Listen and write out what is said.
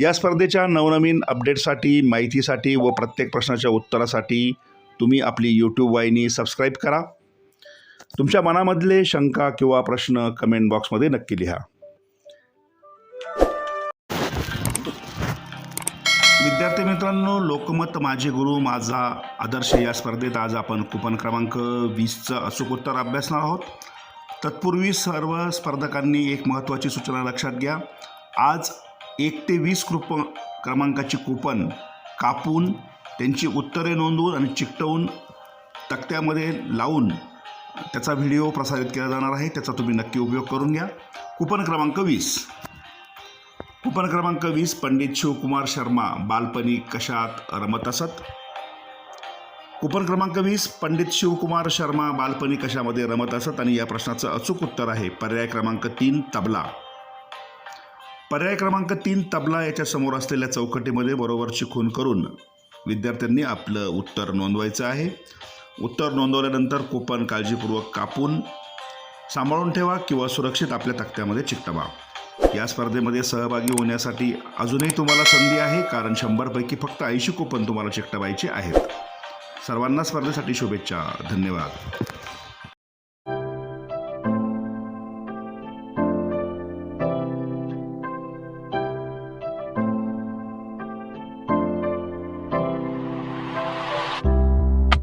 या स्पर्धेच्या नवनवीन अपडेटसाठी माहितीसाठी व प्रत्येक प्रश्नाच्या उत्तरासाठी तुम्ही आपली यूट्यूब वाहिनी सबस्क्राईब करा. तुमच्या मनामधले शंका किंवा प्रश्न कमेंट बॉक्समध्ये नक्की लिहा. विद्यार्थी मित्रांनो लोकमत माझे गुरु माझा आदर्श या स्पर्धेत आज आपण कुपन क्रमांक वीसचं अचूक उत्तर अभ्यासणार आहोत. तत्पूर्वी सर्व स्पर्धकांनी एक महत्त्वाची सूचना लक्षात घ्या. आज एक ते वीस कृप क्रमांकाची कुपन कापून त्यांची उत्तरे नोंदवून आणि चिकटवून तक्त्यामध्ये लावून त्याचा व्हिडिओ प्रसारित केला जाणार आहे. त्याचा तुम्ही नक्की उपयोग करून घ्या. कुपन क्रमांक वीस. कुपन क्रमांक वीस पंडित शिवकुमार शर्मा बालपणी कशात रमत असत? कुपन क्रमांक वीस पंडित शिवकुमार शर्मा बालपणी कशामध्ये रमत असत? आणि या प्रश्नाचं अचूक उत्तर आहे. पर्याय क्रमांक तीन तबला. पर्याय क्रमांक तीन तबला याच्या समोर असलेल्या चौकटीमध्ये बरोबरची खून करून विद्यार्थ्यांनी आपलं उत्तर नोंदवायचं आहे. उत्तर नोंदवल्यानंतर कुपन काळजीपूर्वक कापून सांभाळून ठेवा किंवा सुरक्षित आपल्या तक्त्यामध्ये चिकटवा. या स्पर्धेमध्ये सहभागी होण्यासाठी अजूनही तुम्हाला संधी आहे कारण शंभरपैकी फक्त ऐंशी कुपन तुम्हाला चिकटवायचे आहेत. सर्वांना स्पर्धेसाठी शुभेच्छा. धन्यवाद.